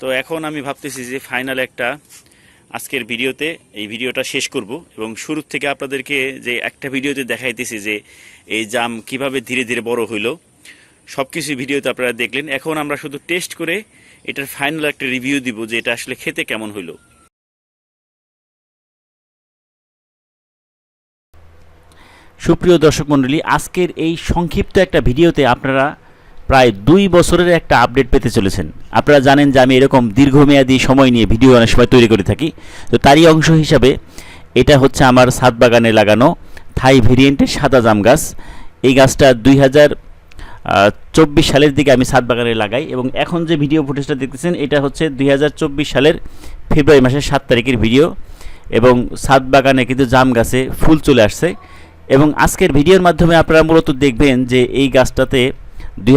তো এখন আমি ভাবতেছি যে ফাইনাল একটা আজকের ভিডিওতে এই ভিডিওটা শেষ করব এবং শুরু থেকে আপনাদেরকে যে একটা ভিডিওতে দেখাইতেছি যে এই জাম কীভাবে ধীরে ধীরে বড় হইল সব কিছু ভিডিওতে আপনারা দেখলেন। এখন আমরা শুধু টেস্ট করে এটার ফাইনাল একটা রিভিউ দিব যে এটা আসলে খেতে কেমন হইল। সুপ্রিয় দর্শক মণ্ডলী আজকের এই সংক্ষিপ্ত একটা ভিডিওতে আপনারা প্রায় দুই বছরের একটা আপডেট পেতে চলেছেন। আপনারা জানেন যে আমি এরকম দীর্ঘমেয়াদী সময় নিয়ে ভিডিও অনেক সময় তৈরি করে থাকি। তো তারই অংশ হিসাবে এটা হচ্ছে আমার ছাদ বাগানে লাগানো থাই ভেরিয়েন্টের সাদা জাম গাছ। এই গাছটা দুই হাজার চব্বিশ সালের দিকে আমি ছাদ বাগানে লাগাই এবং এখন যে ভিডিও ফুটেজটা দেখতেছেন, এটা হচ্ছে দুই হাজার চব্বিশ সালের ফেব্রুয়ারি মাসের সাত তারিখের ভিডিও এবং ছাদ বাগানে কিন্তু জাম গাছে ফুল চলে আসছে। এবং আজকের ভিডিওর মাধ্যমে আপনারা মূলত দেখবেন যে এই গাছটাতে দুই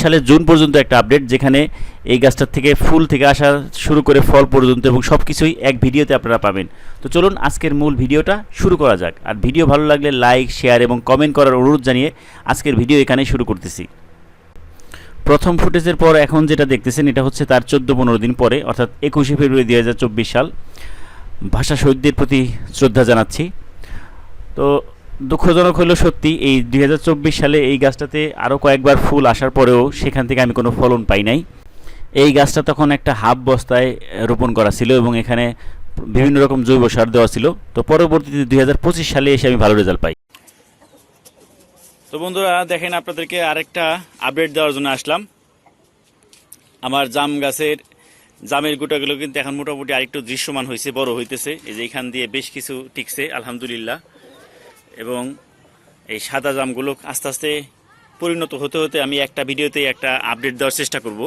সালের জুন পর্যন্ত একটা আপডেট যেখানে এই গাছটার থেকে ফুল থেকে আসা শুরু করে ফল পর্যন্ত এবং সব কিছুই এক ভিডিওতে আপনারা পাবেন। তো চলুন আজকের মূল ভিডিওটা শুরু করা যাক। আর ভিডিও ভালো লাগলে লাইক শেয়ার এবং কমেন্ট করার অনুরোধ জানিয়ে আজকের ভিডিও এখানেই শুরু করতেছি। প্রথম ফুটেজের পর এখন যেটা দেখতেছেন, এটা হচ্ছে তার চোদ্দ পনেরো দিন পরে, অর্থাৎ একুশে ফেব্রুয়ারি দু হাজার চব্বিশ সাল। ভাষা শহীদদের প্রতি শ্রদ্ধা জানাচ্ছি। তো দুঃখজনক হলো সত্যি, এই দুই হাজার চব্বিশ সালে এই গাছটাতে আরও কয়েকবার ফুল আসার পরেও সেখান থেকে আমি কোনো ফলন পাই নাই। এই গাছটা তখন একটা হাফ বস্তায় রোপণ করা ছিল এবং এখানে বিভিন্ন রকম জৈব সার দেওয়া ছিল। তো পরবর্তীতে দুই হাজার পঁচিশ সালে এসে আমি ভালো রেজাল্ট পাই। তো বন্ধুরা, দেখেন আপনাদেরকে আরেকটা আপডেট দেওয়ার জন্য আসলাম। আমার জাম গাছের, জামের গোটাগুলো কিন্তু এখন মোটামুটি আরেকটু দৃশ্যমান হয়েছে বড় হইতেছে। এই যে এখান দিয়ে বেশ কিছু টিকছে, আলহামদুলিল্লাহ। এবং এই সাদা জামগুলো আস্তে আস্তে পরিণত হতে হতে আমি একটা ভিডিওতে একটা আপডেট দেওয়ার চেষ্টা করব।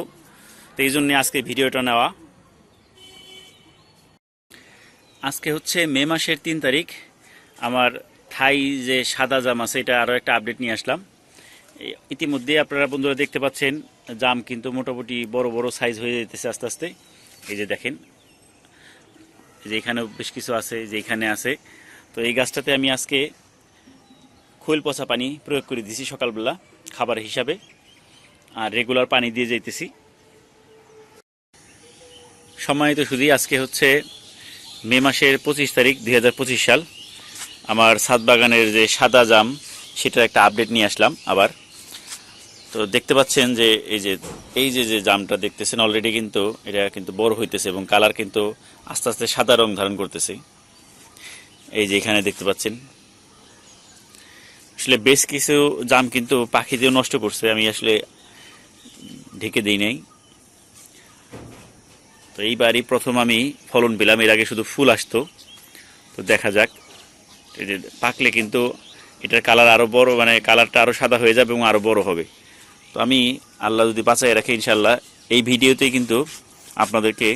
তো এই জন্যে আজকে ভিডিওটা নেওয়া। আজকে হচ্ছে মে মাসের তিন তারিখ। আমার থাই যে সাদা জাম আছে, এটা আরও একটা আপডেট নিয়ে আসলাম। ইতিমধ্যে আপনারা বন্ধুরা দেখতে পাচ্ছেন, জাম কিন্তু মোটামুটি বড় বড় সাইজ হয়ে যেতেছে আস্তে আস্তে। এই যে দেখেন যে এখানেও বেশ কিছু আছে যে এখানে আছে। তো এই গাছটাতে আমি আজকে খৈল পচা পানি প্রয়োগ করে দিছি সকালবেলা, খাবার হিসাবে, আর রেগুলার পানি দিয়ে যাইতেছি। সম্মানিত শুধু আজকে হচ্ছে মে মাসের পঁচিশ তারিখ দু হাজার পঁচিশ সাল। আমার ছাদ বাগানের যে সাদা জাম, সেটার একটা আপডেট নিয়ে আসলাম আবার। তো দেখতে পাচ্ছেন যে এই যে এই যে যে জামটা দেখতেছেন অলরেডি কিন্তু এটা কিন্তু বড় হইতেছে এবং কালার কিন্তু আস্তে আস্তে সাদা রং ধারণ করতেছে। এই যে এখানে দেখতে পাচ্ছেন আসলে বেশ কিছু জাম কিন্তু পাখি দিয়ে নষ্ট করছে, আমি আসলে ঢেকে দিই নাই। তো এইবারই প্রথম আমি ফলন পেলাম, এর আগে শুধু ফুল আসতো। তো দেখা যাক পাকলে কিন্তু এটার কালার আরও বড় মানে কালারটা আরও সাদা হয়ে যাবে এবং আরও বড় হবে। তো আমি আল্লাহ যদি বাঁচাই রাখে ইনশাল্লাহ এই ভিডিওতেই কিন্তু আপনাদেরকে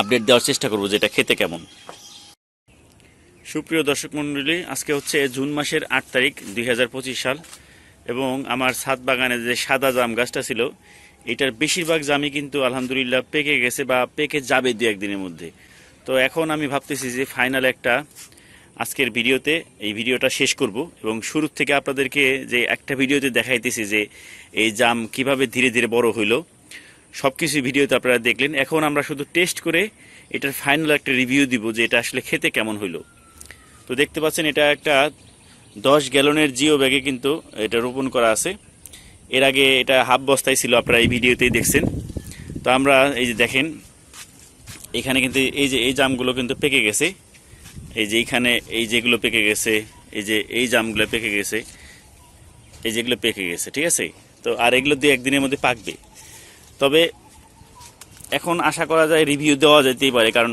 আপডেট দেওয়ার চেষ্টা করব যেটা খেতে কেমন। সুপ্রিয় দর্শক মণ্ডলী আজকে হচ্ছে জুন মাসের আট তারিখ দুই হাজার পঁচিশ সাল এবং আমার ছাদ বাগানে যে সাদা জাম গাছটা ছিল, এটার বেশিরভাগ জামই কিন্তু আলহামদুলিল্লাহ পেকে গেছে বা পেকে যাবে দু একদিনের মধ্যে। তো এখন আমি ভাবতেছি যে ফাইনাল একটা আজকের ভিডিওতে এই ভিডিওটা শেষ করব এবং শুরু থেকে আপনাদেরকে যে একটা ভিডিওতে দেখাইতেছি যে এই জাম কীভাবে ধীরে ধীরে বড় হইল সব কিছু ভিডিওতে আপনারা দেখলেন। এখন আমরা শুধু টেস্ট করে এটার ফাইনাল একটা রিভিউ দিব যে এটা আসলে খেতে কেমন হইল। তো দেখতে পাচ্ছেন, এটা একটা দশ গ্যালনের জিও ব্যাগে কিন্তু এটা রোপণ করা আছে। এর আগে এটা হাফ বস্তায় ছিল, আপনারা এই ভিডিওতেই দেখছেন। তো আমরা এই যে দেখেন, এখানে কিন্তু এই যে এই জামগুলো কিন্তু পেকে গেছে। এই যে এইখানে এই যেগুলো পেকে গেছে, এই যে এই জামগুলো পেকে গেছে, এই যেগুলো পেকে গেছে, ঠিক আছে? তো আর এগুলো দিয়ে একদিনের মধ্যে পাকবে। তবে এখন আশা করা যায়, রিভিউ দেওয়া যেতেই পারে, কারণ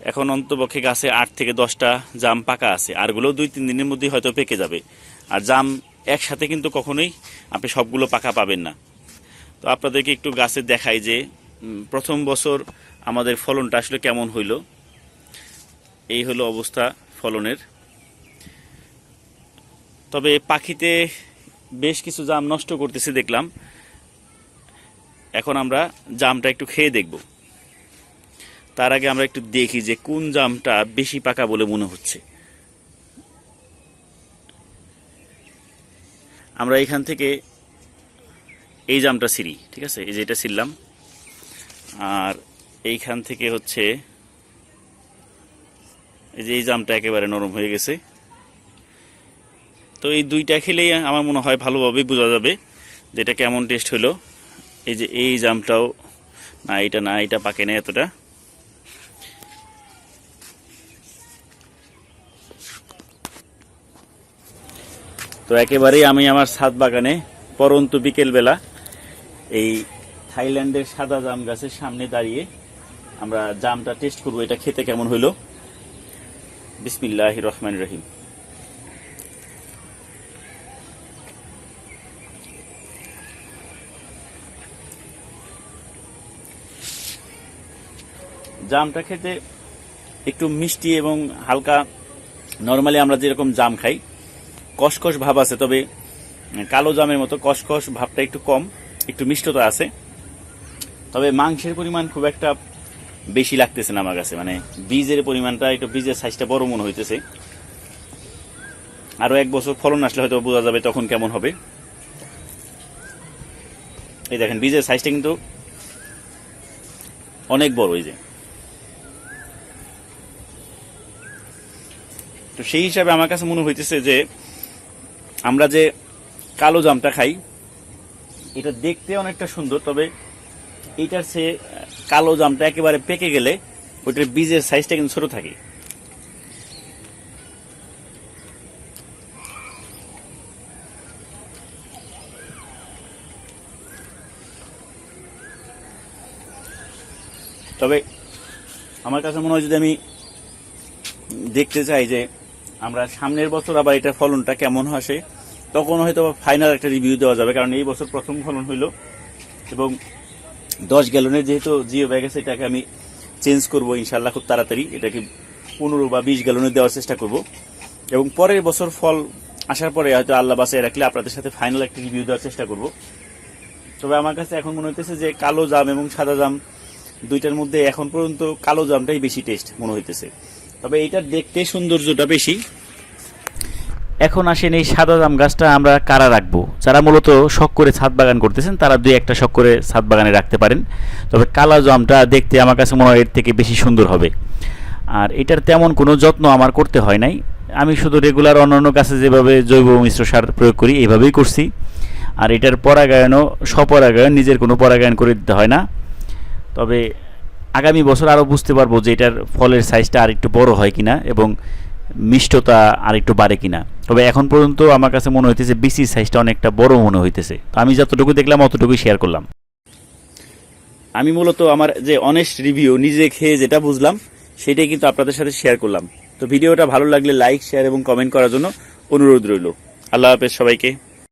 এখন অন্তপক্ষে গাছে আট থেকে দশটা জাম পাকা আছে। আরগুলো দুই তিন দিনের মধ্যেই হয়তো পেকে যাবে। আর জাম একসাথে কিন্তু কখনোই আপনি সবগুলো পাকা পাবেন না। তো আপনাদেরকে একটু গাছে দেখাই যে প্রথম বছর আমাদের ফলনটা আসলে কেমন হইল। এই হলো অবস্থা ফলনের। তবে পাখিতে বেশ কিছু জাম নষ্ট করতেছে দেখলাম। এখন আমরা জামটা একটু খেয়ে দেখব। তার আগে আমরা একটু দেখি যে কোন জামটা বেশি পাকা বলে মনে হচ্ছে। আমরা এখান থেকে এই জামটা ছিঁড়ি, ঠিক আছে? এই যে এটা আর এইখান থেকে হচ্ছে এই যে এই জামটা একেবারে নরম হয়ে গেছে। তো এই দুইটা খেলেই আমার মনে হয় ভালোভাবে বোঝা যাবে যেটা কেমন টেস্ট হলো। এই যে এই জামটাও, না, এটা না, এটা পাকে না এতটা। তো একেবারেই আমি আমার ছাদ বাগানে পরন্তু বিকেলবেলা এই থাইল্যান্ডের সাদা জাম গাছের সামনে দাঁড়িয়ে আমরা জামটা টেস্ট করব। এটা খেতে কেমন হইল? বিসমিল্লাহ রহমান রহিম। জামটা খেতে একটু মিষ্টি এবং হালকা, নর্মালি আমরা যেরকম জাম খাই কসকস ভাব আছে, তবে কালো জামের মতো কসকস ভাবটা একটু কম, একটু মিষ্টতা আছে। তবে মাংসের পরিমাণ খুব একটা বেশি লাগতেছে না আমার কাছে মানে বীজের পরিমাণটা, একটু বীজের সাইজটা বড় মনে হইতেছে। আরও এক বছর ফলন আসলে হয়তো বোঝা যাবে তখন কেমন হবে। এই দেখেন, বীজের সাইজটা কিন্তু অনেক বড় এই যে। তো সেই হিসাবে আমার কাছে মনে হইতেছে যে আমরা যে কালো জামটা খাই, এটা দেখতে অনেকটা সুন্দর, তবে এইটার সে কালো জামটা একেবারে পেকে গেলে ওইটার বীজের সাইজটা কিন্তু ছোট থাকে। তবে আমার কাছে মনে হয় যদি আমি দেখতে চাই যে আমরা সামনের বছর আবার এটা ফলনটা কেমন আসে তখন হয়তো ফাইনাল একটা রিভিউ দেওয়া যাবে, কারণ এই বছর প্রথম ফলন হইল। এবং দশ গ্যালনের যেহেতু জিও ব্যাগ আছে, এটাকে আমি চেঞ্জ করব ইনশাল্লাহ খুব তাড়াতাড়ি। এটাকে পনেরো বা বিশ গ্যালনের দেওয়ার চেষ্টা করব। এবং পরের বছর ফল আসার পরে হয়তো আল্লাহ বাসায় রাখলে আপনাদের সাথে ফাইনাল একটা রিভিউ দেওয়ার চেষ্টা করব। তবে আমার কাছে এখন মনে হইতেছে যে কালো জাম এবং সাদা জাম দুইটার মধ্যে এখন পর্যন্ত কালো জামটাই বেশি টেস্ট মনে হইতেছে। তবে এইটার দেখতে সৌন্দর্যটা বেশি। এখন আসেন এই সাদা জাম গাছটা আমরা কারা রাখব? যারা মূলত শখ করে ছাদ বাগান করতেছেন, তারা দুই একটা শখ করে ছাদ বাগানে রাখতে পারেন। তবে কালা জামটা দেখতে আমার কাছে মনে হয় এর থেকে বেশি সুন্দর হবে। আর এটার তেমন কোনো যত্ন আমার করতে হয় নাই। আমি শুধু রেগুলার অন্যান্য গাছে যেভাবে জৈব মিশ্র সার প্রয়োগ করি, এইভাবেই করছি। আর এটার পরাগায়নও স্বপরাগায়ন, নিজের কোনো পরাগায়ন করে দিতে হয় না। তবে আগামী বছর আরও বুঝতে পারব যে এটার ফলের সাইজটা আর একটু বড় হয় কিনা এবং মিষ্টতা আর একটু বাড়ে কিনা। তবে এখন পর্যন্ত আমার কাছে মনে হইতেছে বিসি সাইজটা অনেকটা বড় মনে হইতেছে। তো আমি যতটুকু দেখলাম, অতটুকুই শেয়ার করলাম। আমি মূলত আমার যে অনেস্ট রিভিউ নিজে খেয়ে যেটা বুঝলাম, সেটাই কিন্তু আপনাদের সাথে শেয়ার করলাম। তো ভিডিওটা ভালো লাগলে লাইক শেয়ার এবং কমেন্ট করার জন্য অনুরোধ রইল। আল্লাহ হাফেজ সবাইকে।